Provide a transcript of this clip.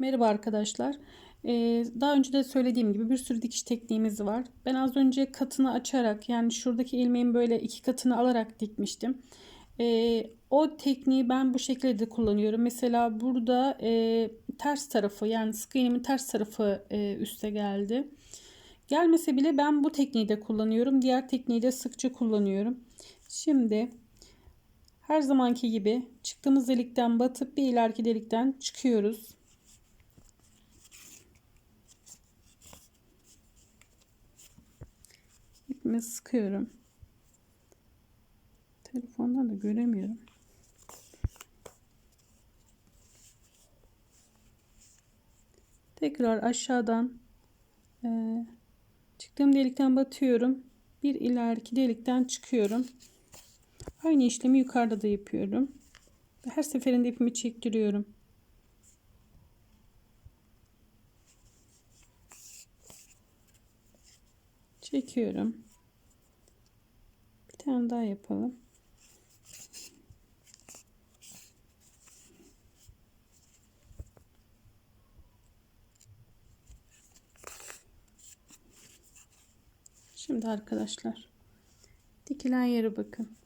Merhaba arkadaşlar. Ee, daha önce de söylediğim gibi bir sürü dikiş tekniğimiz var. Ben az önce katını açarak yani şuradaki ilmeğin böyle iki katını alarak dikmiştim. Ee, o tekniği ben bu şekilde de kullanıyorum. Mesela burada e, ters tarafı yani sık iğnemin ters tarafı e, üste geldi. Gelmese bile ben bu tekniği de kullanıyorum. Diğer tekniği de sıkça kullanıyorum. Şimdi her zamanki gibi çıktığımız delikten batıp bir ileriki delikten çıkıyoruz. İpimi sıkıyorum. Telefondan da göremiyorum. Tekrar aşağıdan e, çıktığım delikten batıyorum. Bir ileriki delikten çıkıyorum. Aynı işlemi yukarıda da yapıyorum. Her seferinde ipimi çektiriyorum. Çekiyorum. Bir tane daha yapalım. Şimdi arkadaşlar dikilen yere bakın.